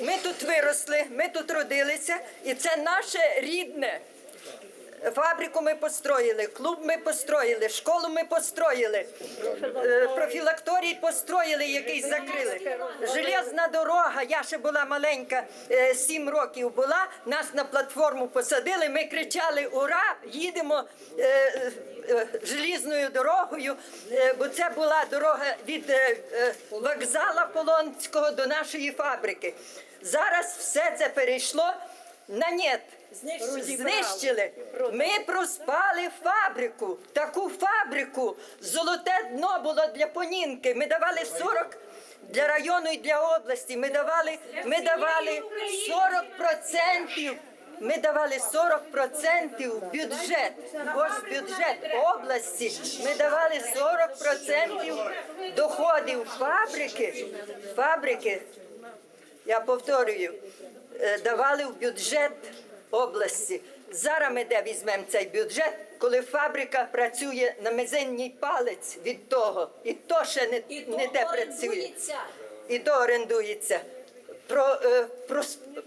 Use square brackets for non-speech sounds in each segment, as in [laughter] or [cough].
Ми тут виросли, ми тут родилися, і це наше рідне. Фабрику ми построїли, клуб ми построїли, школу ми построїли, е, профілакторій построїли, який закрили. Железна дорога, я ще була маленька, е, сім років була, нас на платформу посадили, ми кричали Ура! Їдемо е, желізною дорогою, бо це була дорога від вокзала Полонського до нашої фабрики. Зараз все це перейшло на нет. Знищили. Ми проспали фабрику. Таку фабрику. Золоте дно було для понінки. Ми давали 40 для району і для області. Ми давали, ми давали 40%. Ми давали 40% в бюджет. Ось бюджет області. Ми давали 40% доходів фабрики. Фабрики я повторюю, е, давали в бюджет області. Зараз ми де візьмемо цей бюджет, коли фабрика працює на мизинній палець від того, і то ще не, І не то те працює. І то орендується. Про, е, про,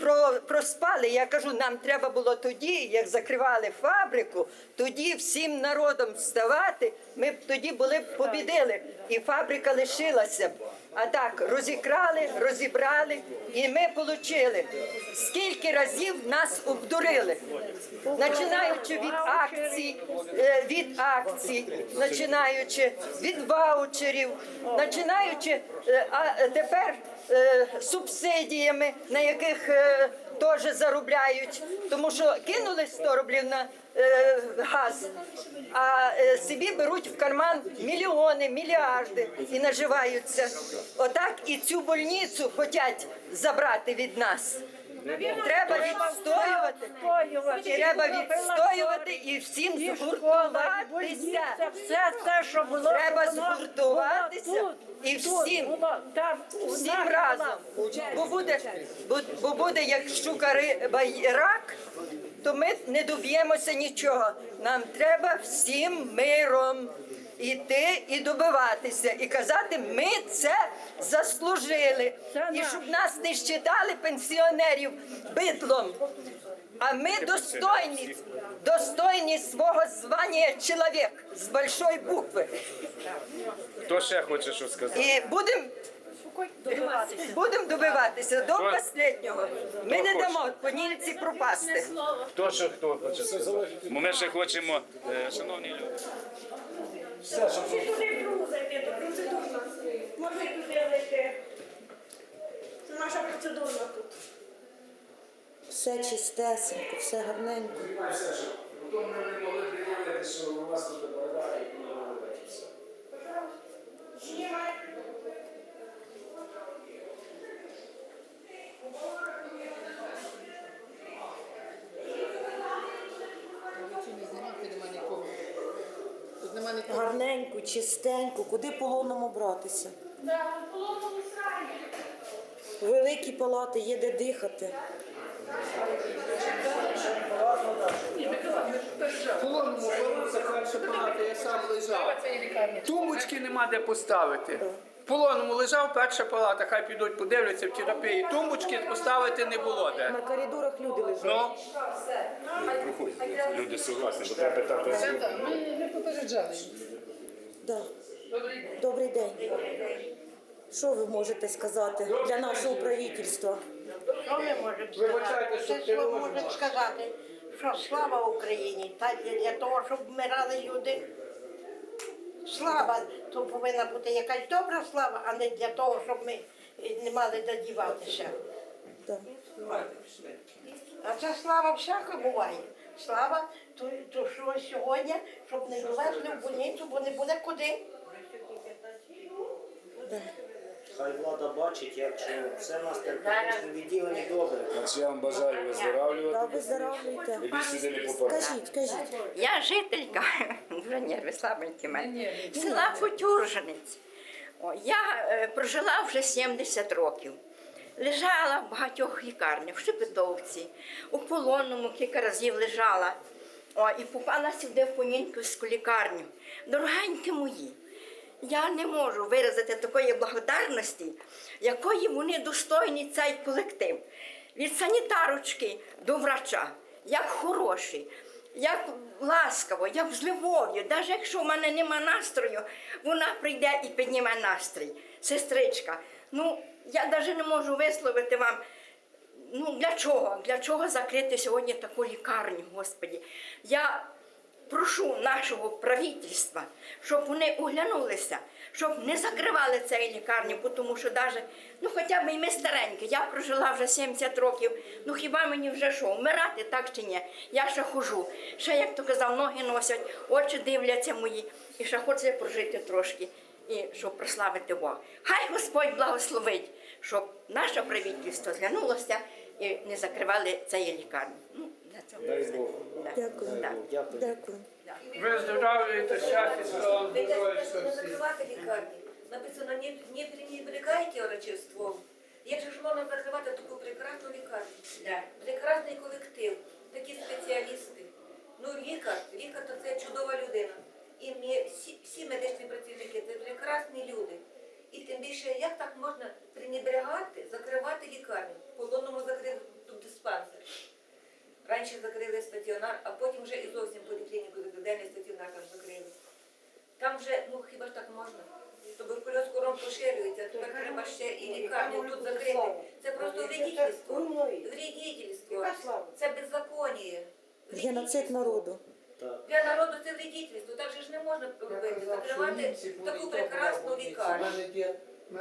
про, проспали. Я кажу, нам треба було тоді, як закривали фабрику, тоді всім народом вставати. Ми б тоді були б побідили, і фабрика лишилася. А так розікрали, розібрали, і ми отримали. Скільки разів нас обдурили, починаючи від акцій, е, від акцій, починаючи від ваучерів, починаючи е, а тепер е, субсидіями, на яких теж заробляють, тому що кинули 100 рублів на газ, а е, собі беруть в карман мільйони, мільярди і наживаються. Отак і цю больницю хочуть забрати від нас. Треба відстоювати. Треба відстоювати і всім згуртуватися. Все те, що було. Треба згуртуватися і всім. Всім разом. Бо буде, бо, буде як щука риба й рак, то ми не доб'ємося нічого. Нам треба всім миром іти і добиватися, і казати, ми це заслужили. І щоб нас не считали пенсіонерів бидлом. А ми достойні, достойні свого звання чоловік з большої букви. Хто ще хоче що сказати? І будемо будемо добиватися до останнього. Ми не дамо по німці пропасти. Хто ще хто хоче сказати? Бо Ми ще хочемо, е, шановні люди. Чи туди кругу зайти, то процедурна. Можна й туди зайти. Це наша процедурна тут. Все чистесенько, все гарненько. Потім ми не могли приділити, що у вас тут борода і не говорити все. Тут нема нікого. Гарненько, чистенько, куди полонному братися? Великі палати, є де дихати. Полонному боровся перша палата, я сам лежав. Тумбочки нема де поставити. В полонному лежав перша палата, хай підуть подивляться в терапії. Тумбочки поставити не було де. На коридорах люди лежать. Ну, Люди согласні, бо треба питати. ми, ми попереджали. Да. Добрий день. Що ви можете сказати для нашого правительства? Що ми можемо сказати? що Все, що можемо сказати, що слава Україні, та для для того, щоб вмирали люди. Слава, то повинна бути якась добра слава, а не для того, щоб ми не мали де діватися. Да. А ця слава всяка буває. Слава, то, то що сьогодні, щоб не довезли в больницю, бо не буде куди. Хай влада бачить, як що все в нас терапевтичне відділення добре. Я вам бажаю Да, виздоравлювати. виздоравлюйте. І сюди не попадати. Кажіть, кажіть. Я жителька, вже нерви слабенькі в мене, села Потюрженець. О, я е, прожила вже 70 років. Лежала в багатьох лікарнях, в Шепетовці, у полонному кілька разів лежала. О, і попала сюди в Понінківську лікарню. Дорогенькі мої, я не можу виразити такої благодарності, якої вони достойні цей колектив. Від санітарочки до врача, як хороші, як ласкаво, як з любов'ю. Навіть якщо в мене нема настрою, вона прийде і підніме настрій. Сестричка, ну я навіть не можу висловити вам. Ну для чого? Для чого закрити сьогодні таку лікарню, Господі? Я прошу нашого правительства, щоб вони оглянулися, щоб не закривали цю лікарню, тому що навіть, ну хоча б і ми старенькі, я прожила вже 70 років, ну хіба мені вже що, вмирати так чи ні? Я ще хожу, ще, як то казав, ноги носять, очі дивляться мої, і ще хочеться прожити трошки, і щоб прославити Бога. Хай Господь благословить, щоб наше правительство зглянулося і не закривали цієї лікарні. Ну, для цього. Дай Бог. Да. Дякую. Так. Дякую. Дякую. Виздоравлюєте щастя, здоров'я, Ведь здоров'я, написано не щастя. закривати лікарні. Написано, не, не пренебрегайте врачеством. Як же ж можна закривати таку прекрасну лікарню? Да. Прекрасний колектив, такі спеціалісти. Ну, лікар, лікар то це чудова людина. І ми, всі, всі медичні працівники це прекрасні люди. І тим більше, як так можна пренебрегати, закривати лікарню? Полонному закрили тут диспансер. Раніше закрили стаціонар, а потім вже і зовсім поліклініку денний стаціонар там закрили. Там вже, ну хіба ж так можна? Туберкульоз кором поширюється, тепер треба ще і лікарню тут закрити. Це просто вредительство. Вредительство. Це беззаконня. Геноцид народу. Так. Для народу це вредительство. Так же ж не можна робити. Закривати таку прекрасну лікарню. Ну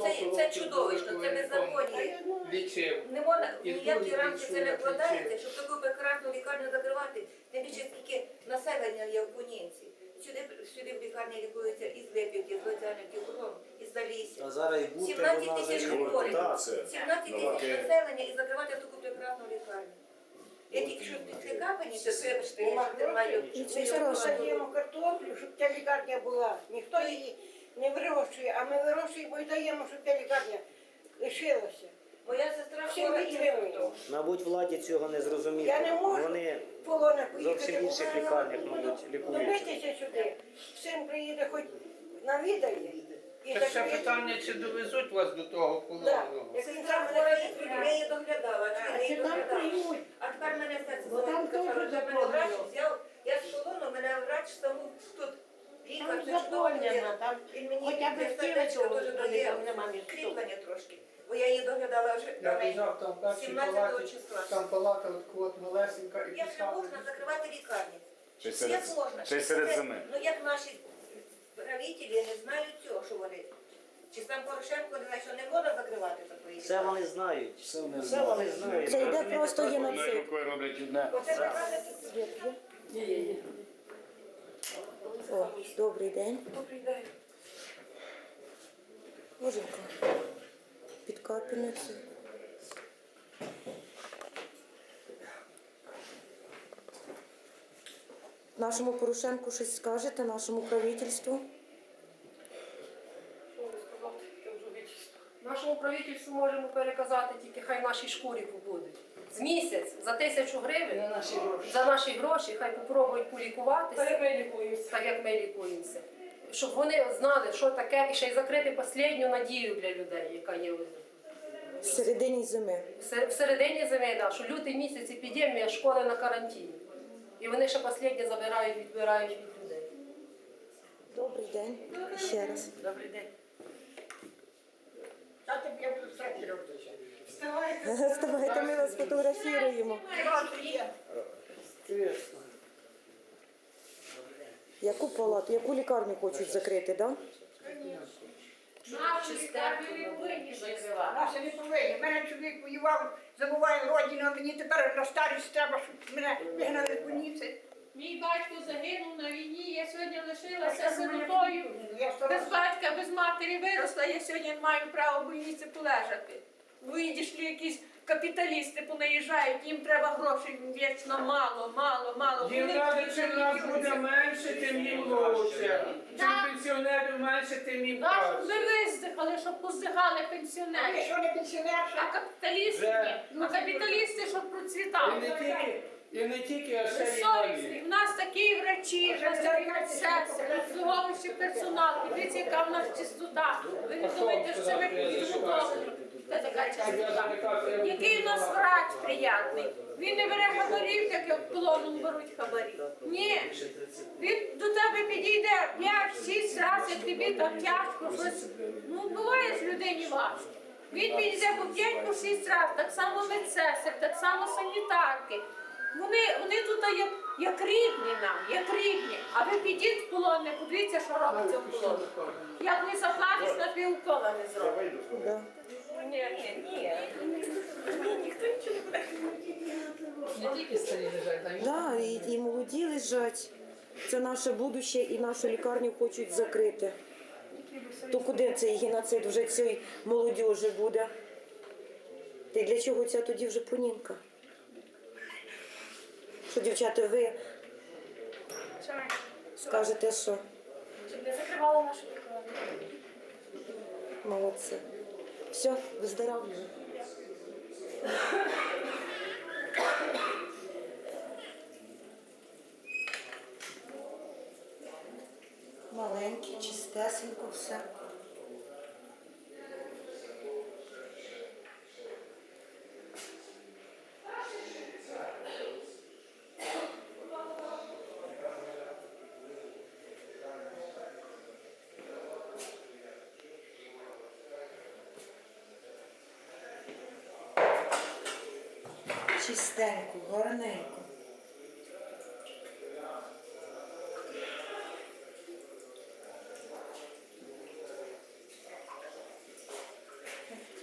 це, це чудовищно, це беззаконня. Лічив. Не можна І ніякі дуже рамки це не вкладається, щоб таку прекрасну лікарню закривати. Тим більше скільки населення є в Кунінці. Сюди, сюди в лікарні лікуються із Лепівки, з Луцянівки, Гуром, із Залісся. А зараз і бути 17 вона тисяч вже хворих. експлуатація. 17 тисяч населення і закривати таку прекрасну лікарню. Я тільки що це капані, це вибачте, я ще не маю. Страшного. Даємо картоплю, щоб ця лікарня була. Ніхто її не вирощує, а ми вирощуємо і даємо, щоб ця лікарня лишилася. Моя сестра Всім хвора підтримуємо. інсультом. Мабуть, владі цього не зрозуміти. Я не можу. Вони Полона в поїхати. зовсім інших бо вона лікарнях, мабуть, лікуються. Сюди. Син приїде, хоч навідає. І Це ще закриє. питання, чи довезуть вас до того Да. полону. Як він Сестра хвора мене я її доглядала. я її доглядала. А тепер мене серце заходить. Вже мене врач взяв. Я з полону, мене врач саму тут. Це чудова там Він мені Хоча б цього дуже не дає нема місця. кріплення трошки. Бо я її доглядала вже Я до неї лежав там в першій 17 палаті, числа. там палата от от малесенька і Як же можна закривати лікарні? Ще й серед, Як можна? ще й серед Це- зими. Ну як наші правителі не знають цього, що вони. Чи сам Порошенко не знає, що не можна закривати такої Все лікарні? вони знають. Все вони Все вони знають. Це йде просто геноцид. рукою роблять одне. Оце прекрасне Світ є? О, добрий день. Боженька. Під капельницею. Нашому Порошенку щось скажете, нашому правительству? Нашому правительству можемо переказати тільки хай наші шкурі побудуть. З місяць за тисячу гривень за наші гроші, хай попробують полікуватися, так як ми лікуємося. Щоб вони знали, що таке, і ще й закрити останню надію для людей, яка є В середині зими. Се- в середині зими, да, що лютий місяць епідемія, школи на карантині. І вони ще останнє забирають, відбирають від людей. Добрий день. Ще раз. Добрий день. [laughs] Вставайте, ми вас фотографіруємо. Яку палату, яку лікарню хочуть закрити, так? Наша не повинні. Мене чоловік воював, забуває родину, а мені тепер на старість треба, щоб мене вигнали в куніці. Мій батько загинув на війні, я сьогодні лишилася сиротою. Без батька, без матері виросла, я сьогодні не маю права в больниці полежати. Видиш ли якісь капіталісти понаїжджають, їм треба грошей вічно мало, мало, мало. Їм Вони треба, чим нас їх буде менше, тим їм лучше. Чим Так. пенсіонерів менше, тим їм щоб краще. ви виздихали, щоб поздихали А пенсіонери. що не пенсіонерша? А капіталісти Вже. ні. А капіталісти, щоб І процвітали. не тільки, І не тільки, а ще й Совісний. інвалід. У нас такі врачі, у нас такі медсестри, обслуговуючий персонал. Дивіться, яка в нас чистота. Ви не думаєте, що ми підготовлені. Це така чистота. Який у нас врач приятний. Він не бере хабарів, як як полоном беруть хабарі. Ні. Він до тебе підійде 5-6 разів, як тобі там тяжко щось. Ну, буває ж людині важко. Він підійде по 5 по 6 разів, так само медсестер, так само санітарки. Вони, вони тут як, як рідні нам, як рідні. А ви підіть в полон, не подивіться, що робиться в полоні. Як не заплатиш, на півкола не зробиш. Да. Ні, ні, ні. Ніхто нічого не буде. Не тільки старі лежать, а й Да, і, і молоді лежать. Це наше будуще і нашу лікарню хочуть закрити. То куди цей геноцид вже цієї молодіжі буде? Й для чого ця тоді вже понінка? Що, дівчата, ви скажете, що Щоб не закривали нашу лікарню. молодці. Все, выздоравливаю. Маленький, чистесенько все. Чистенько, гарненько.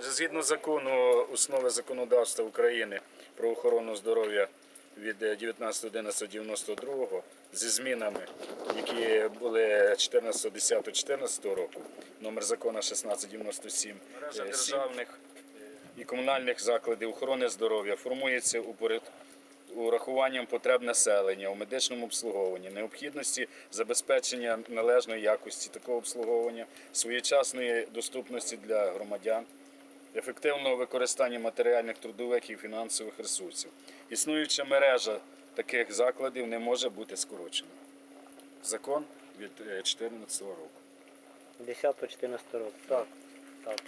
Згідно закону основи законодавства України про охорону здоров'я від е, 19.11.92 зі змінами, які були 14.10.14 року, номер закону 1697, мережа державних і комунальних закладів охорони здоров'я формується урахуванням потреб населення у медичному обслуговуванні, необхідності забезпечення належної якості такого обслуговування, своєчасної доступності для громадян, ефективного використання матеріальних, трудових і фінансових ресурсів. Існуюча мережа таких закладів не може бути скорочена. Закон від 2014 року. 10-14 років. Так, так.